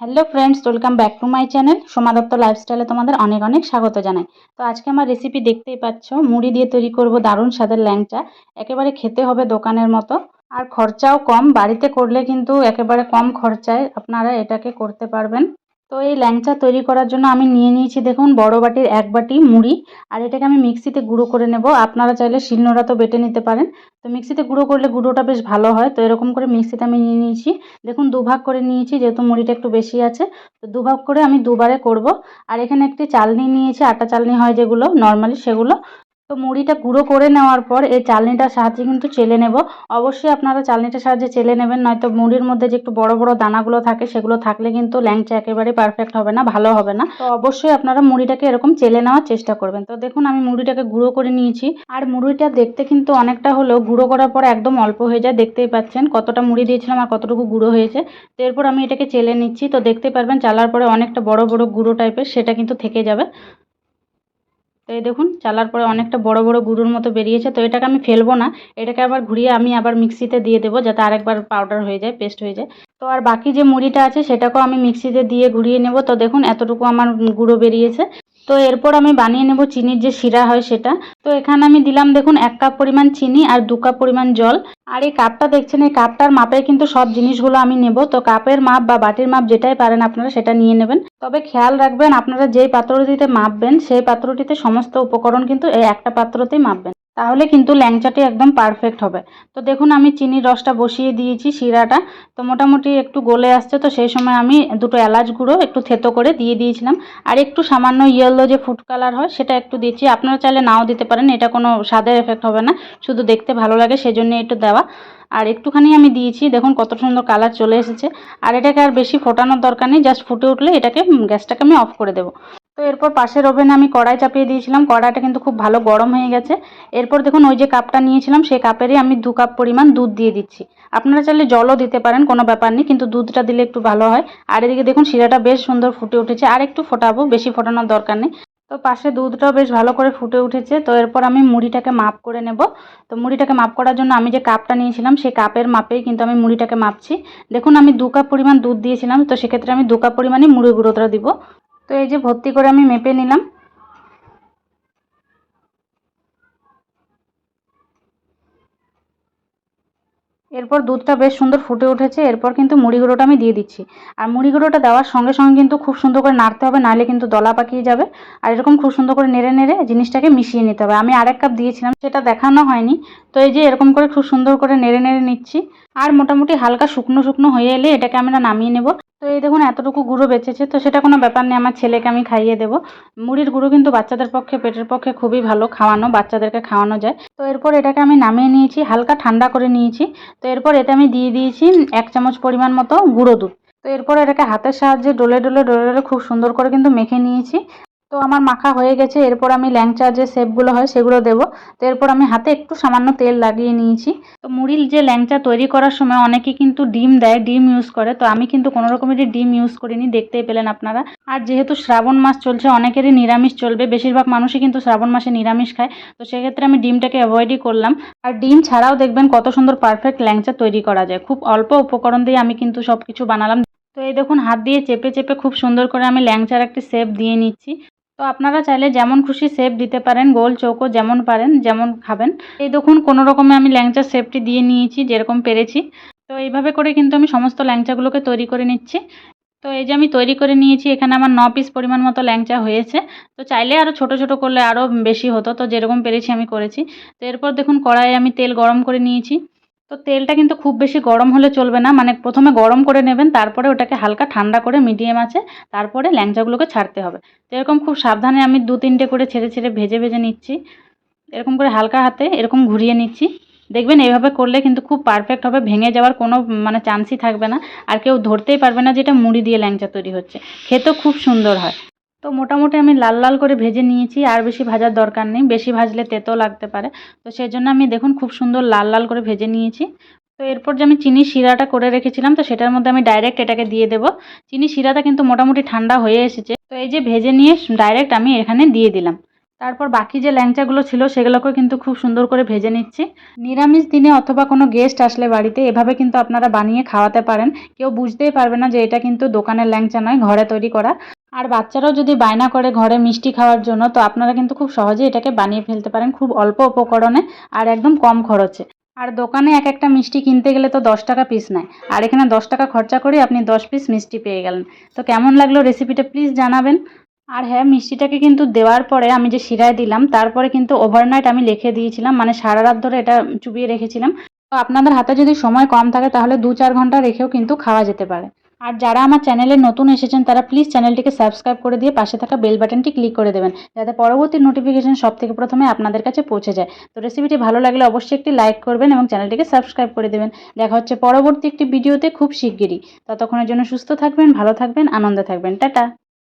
Hello friends welcome back to my channel Soma Dutta লাইফস্টাইলে তোমাদের অনেক অনেক স্বাগত জানাই। তো আজকে আমার রেসিপি দেখতেই পাচ্ছ, মুড়ি দিয়ে তৈরি করব দারুণ স্বাদের ল্যাংচা। একেবারে খেতে হবে দোকানের মতো। আর খরচাও কম, বাড়িতে করলে কিন্তু একেবারে কম খরচায় আপনারা এটাকে করতে পারবেন। তো এই ল্যাংচা তৈরি করার জন্য আমি নিয়ে নিয়েছি দেখুন বড় বাটির এক বাটি মুড়ি, আর এটাকে আমি মিক্সিতে গুঁড়ো করে নেব। আপনারা চাইলে শিলনোড়া তো বেটে নিতে পারেন। তো মিক্সিতে গুঁড়ো করলে গুঁড়োটা বেশ ভালো হয়। তো এরকম করে মিক্সিতে আমি নিয়ে নিয়েছি। দেখুন দুভাগ করে নিয়েছি, যেহেতু মুড়িটা একটু বেশি আছে। তো দুভাগ করে আমি দুবারে করব। আর এখানে একটি চালনি নিয়েছি। আটা চালনি হয় যেগুলো, নর্মালি সেগুলো। তো মুড়িটা গুঁড়ো করে নেওয়ার পর এই চালনিটার সাহায্যে কিন্তু চেলে নেব। অবশ্যই আপনারা চালনিটার সাহায্যে চেলে নেবেন, নয়তো মুড়ির মধ্যে যে একটু বড় বড় দানাগুলো থাকে সেগুলো থাকলে কিন্তু ল্যাংচা একেবারে পারফেক্ট হবে না, ভালো হবে না। তো অবশ্যই আপনারা মুড়িটাকে এরকম চেলে নেওয়ার চেষ্টা করবেন। তো দেখুন আমি মুড়িটাকে গুঁড়ো করে নিয়েছি। আর মুড়িটা দেখতে কিন্তু অনেকটা হলেও গুঁড়ো করার পর একদম অল্প হয়ে যায়, দেখতেই পাচ্ছেন কতটা মুড়ি দিয়েছিলাম আর কতটুকু গুঁড়ো হয়েছে। তো এরপর আমি এটাকে চেলে নিচ্ছি। তো দেখতে পারবেন চালার পরে অনেকটা বড় বড় গুঁড়ো টাইপের সেটা কিন্তু থেকে যাবে। তো এই দেখুন, চালার পরে অনেকটা বড় বড় গুঁড়োর মতো বেরিয়েছে, তো এটাকে আমি ফেলব না। এটাকে আবার ঘুরিয়ে আমি আবার মিক্সিতে দিয়ে দেবো, যাতে আরেকবার পাউডার হয়ে যায় পেস্ট হয়ে যায়। তো আর বাকি যে মুড়িটা আছে, সেটাকেও আমি মিক্সিতে দিয়ে ঘুরিয়ে নেব। তো দেখুন, এতটুকু আমার গুঁড়ো বেরিয়েছে। তো এরপর আমি বানিয়ে নেব চিনির যে শিরা হয় সেটা। তো এখানে আমি দিলাম দেখুন এক কাপ পরিমাণ চিনি আর দু কাপ পরিমাণ জল। আর এই কাপটা দেখছেন, এই কাপটার মাপে কিন্তু সব জিনিসগুলো আমি নেব। তো কাপের মাপ বা বাটির মাপ যেটাই পারেন আপনারা সেটা নিয়ে নেবেন। তবে খেয়াল রাখবেন, আপনারা যেই পাত্রটিতে মাপবেন, সেই পাত্রটিতে সমস্ত উপকরণ কিন্তু এই একটা পাত্রতেই মাপবেন। তাহলে কিন্তু ল্যাংচাটি একদম পারফেক্ট হবে। তো দেখুন, আমি চিনির রসটা বসিয়ে দিয়েছি শিরাটা। তো মোটামুটি একটু গলে আসছে, তো সেই সময় আমি দুটো এলাচ গুঁড়ো একটু থেতো করে দিয়ে দিয়েছিলাম। আর একটু সামান্য ইয়েলো যে ফুড কালার হয়, সেটা একটু দিচ্ছি। আপনারা চাইলে নাও দিতে পারেন, এটা কোনো স্বাদের এফেক্ট হবে না। শুধু দেখতে ভালো লাগে সেজন্য একটু দেওয়া। আর একটুখানি আমি দিয়েছি, দেখুন কত সুন্দর কালার চলে এসেছে। আর এটাকে আর বেশি ফোটানোর দরকার নেই জাস্ট ফুটে উঠলে এটাকে গ্যাসটাকে আমি অফ করে দেবো। তো এরপর পাশের ওভেনে আমি কড়াই চাপিয়ে দিয়েছিলাম। কড়াইটা কিন্তু খুব ভালো গরম হয়ে গেছে। এরপর দেখুন, ওই যে কাপটা নিয়েছিলাম সেই কাপেরই আমি দু কাপ পরিমাণ দুধ দিয়ে দিচ্ছি। আপনারা চাইলে জলও দিতে পারেন, কোনো ব্যাপার নেই, কিন্তু দুধটা দিলে একটু ভালো হয়। আর এদিকে দেখুন, শিরাটা বেশ সুন্দর ফুটে উঠেছে। আর একটু ফোটাবো, বেশি ফোটানোর দরকার নেই। তো পাশে দুধটাও বেশ ভালো করে ফুটে উঠেছে। তো এরপর আমি মুড়িটাকে মাপ করে নেব। তো মুড়িটাকে মাপ করার জন্য আমি যে কাপটা নিয়েছিলাম সেই কাপের মাপেই কিন্তু আমি মুড়িটাকে মাপছি। দেখুন, আমি দু কাপ পরিমাণ দুধ দিয়েছিলাম। তো সেক্ষেত্রে আমি দু কাপ পরিমাণই মুড়ি গুঁড়োটা দিব। তো এই যে ভর্তি করে আমি মেপে নিলাম। এরপর দুধটা বেশ সুন্দর ফুটে উঠেছে, এরপর কিন্তু মুড়ি গুঁড়োটা আমি দিয়ে দিচ্ছি। আর মুড়ি গুঁড়োটা দেওয়ার সঙ্গে সঙ্গে কিন্তু খুব সুন্দর করে নাড়তে হবে, নাহলে কিন্তু দলা পাকিয়ে যাবে। আর এরকম খুব সুন্দর করে নেড়ে নেড়ে জিনিসটাকে মিশিয়ে নিতে হবে। আমি আরেক কাপ দিয়েছিলাম, সেটা দেখানো হয়নি। তো এই যে এরকম করে খুব সুন্দর করে নেড়ে নেড়ে নিচ্ছি। আর মোটামুটি হালকা শুকনো শুকনো হয়ে এলে এটাকে আমরা নামিয়ে নেব। তো এই দেখুন, এতটুকু গুঁড়ো বেঁচেছে, তো সেটা কোনো ব্যাপার নেই, আমার ছেলেকে আমি খাইয়ে দেবো। মুড়ির গুঁড়ো কিন্তু বাচ্চাদের পক্ষে, পেটের পক্ষে খুবই ভালো খাওয়ানো, বাচ্চাদেরকে খাওয়ানো যায়। তো এরপর এটাকে আমি নামিয়ে নিয়েছি, হালকা ঠান্ডা করে নিয়েছি। তো এরপর এতে আমি দিয়ে দিয়েছি এক চামচ পরিমাণ মতো গুঁড়ো দুধ। তো এরপর এটাকে হাতের সাহায্যে ডোলে ডোলে ডোলে ডোলে খুব সুন্দর করে কিন্তু মেখে নিয়েছি। তো আমার মাখা হয়ে গেছে, এরপর আমি ল্যাংচা যে শেপগুলো হয় সেগুলো দেবো। তো এরপর আমি হাতে একটু সামান্য তেল লাগিয়ে নিয়েছি। তো মুড়ির যে ল্যাংচা তৈরি করার সময় অনেকে কিন্তু ডিম দেয়, ডিম ইউজ করে। তো আমি কিন্তু কোনো রকমেরই ডিম ইউজ করিনি, দেখতেই পেলেন আপনারা। আর যেহেতু শ্রাবণ মাস চলছে, অনেকেরই নিরামিষ চলবে। বেশিরভাগ মানুষই কিন্তু শ্রাবণ মাসে নিরামিষ খায়। তো সেক্ষেত্রে আমি ডিমটাকে অ্যাভয়েডই করলাম। আর ডিম ছাড়াও দেখবেন কত সুন্দর পারফেক্ট ল্যাংচা তৈরি করা যায়। খুব অল্প উপকরণ দিয়ে আমি কিন্তু সব কিছু বানালাম। তো এই দেখুন, হাত দিয়ে চেপে চেপে খুব সুন্দর করে আমি ল্যাংচার একটি শেপ দিয়ে নিচ্ছি। তো আপনারা চাইলে যেমন খুশি শেপ দিতে পারেন, গোল চৌকো যেমন পারেন, যেমন খাবেন। এই দেখুন, কোনো রকমে আমি ল্যাংচার শেপটি দিয়ে নিয়েছি, যেরকম পেরেছি। তো এইভাবে করে কিন্তু আমি সমস্ত ল্যাংচাগুলোকে তৈরি করে নিচ্ছি। তো এই যে আমি তৈরি করে নিয়েছি, এখানে আমার ন পিস পরিমাণ মতো ল্যাংচা হয়েছে। তো চাইলে আরও ছোট ছোট করলে আরও বেশি হতো। তো যেরকম পেরেছি আমি করেছি। তো এরপর দেখুন, কড়াইয়ে আমি তেল গরম করে নিয়েছি। তো তেলটা কিন্তু খুব বেশি গরম হলে চলবে না। মানে প্রথমে গরম করে নেবেন, তারপরে ওটাকে হালকা ঠান্ডা করে মিডিয়াম আছে, তারপরে ল্যাংচাগুলোকে ছাড়তে হবে। তো এরকম খুব সাবধানে আমি দু তিনটে করে ছেড়ে ছেড়ে ভেজে ভেজে নিচ্ছি। এরকম করে হালকা হাতে এরকম ঘুরিয়ে নিচ্ছি। দেখবেন এভাবে করলে কিন্তু খুব পারফেক্ট হবে, ভেঙে যাওয়ার কোনো মানে চান্সই থাকবে না। আর কেউ ধরতেই পারবে না যে এটা মুড়ি দিয়ে ল্যাংচা তৈরি হচ্ছে। খেতেও খুব সুন্দর হয়। তো মোটামুটি আমি লাল লাল করে ভেজে নিয়েছি, আর বেশি ভাজার দরকার নেই। বেশি ভাজলে তেতো লাগতে পারে। তো সেই জন্য আমি দেখুন খুব সুন্দর লাল লাল করে ভেজে নিয়েছি। তো এরপর যে আমি চিনি শিরাটা করে রেখেছিলাম, তো সেটার মধ্যে আমি ডাইরেক্ট এটাকে দিয়ে দেবো। চিনি শিরাটা কিন্তু মোটামুটি ঠান্ডা হয়ে এসেছে। তো এই যে ভেজে নিয়ে ডাইরেক্ট আমি এখানে দিয়ে দিলাম। তারপর বাকি যে ল্যাংচাগুলো ছিল, সেগুলোকেও কিন্তু খুব সুন্দর করে ভেজে নিচ্ছি। নিরামিষ দিনে অথবা কোনো গেস্ট আসলে বাড়িতে, এভাবে কিন্তু আপনারা বানিয়ে খাওয়াতে পারেন। কেউ বুঝতেই পারবে না যে এটা কিন্তু দোকানের ল্যাংচা নয়, ঘরে তৈরি করা। আর বাচ্চারাও যদি বায়না করে ঘরে মিষ্টি খাওয়ার জন্য, তো আপনারা কিন্তু খুব সহজেই এটাকে বানিয়ে ফেলতে পারেন খুব অল্প উপকরণে আর একদম কম খরচে। আর দোকানে এক একটা মিষ্টি কিনতে গেলে তো দশ টাকা পিস নেয়। আর এখানে দশ টাকা খরচা করে আপনি দশ পিস মিষ্টি পেয়ে গেলেন। তো কেমন লাগল রেসিপিটা প্লিজ জানাবেন। আর হ্যাঁ মিষ্টিটাকে কিন্তু দেওয়ার পরে আমি যে শিরায় দিলাম, তারপরে কিন্তু ওভারনাইট আমি রেখে দিয়েছিলাম মানে সারা রাত ধরে এটা চুবিয়ে রেখেছিলাম। তো আপনাদের হাতে যদি সময় কম থাকে, তাহলে দু চার ঘণ্টা রেখেও কিন্তু খাওয়া যেতে পারে। আর যারা আমার চ্যানেলে নতুন এসেছেন, তারা প্লিজ চ্যানেলটিকে সাবস্ক্রাইব করে দিয়ে পাশে থাকা বেল বাটনটি ক্লিক করে দেবেন, যাতে পরবর্তী নোটিফিকেশন সব থেকে প্রথমে আপনাদের কাছে পৌঁছে যায়। তো রেসিপিটি ভালো লাগলে অবশ্যই একটি লাইক করবেন এবং চ্যানেলটিকে সাবস্ক্রাইব করে দেবেন। দেখা হচ্ছে পরবর্তী একটি ভিডিওতে খুব শিগগিরই। ততক্ষণের জন্য সুস্থ থাকবেন, ভালো থাকবেন, আনন্দে থাকবেন। টাটা!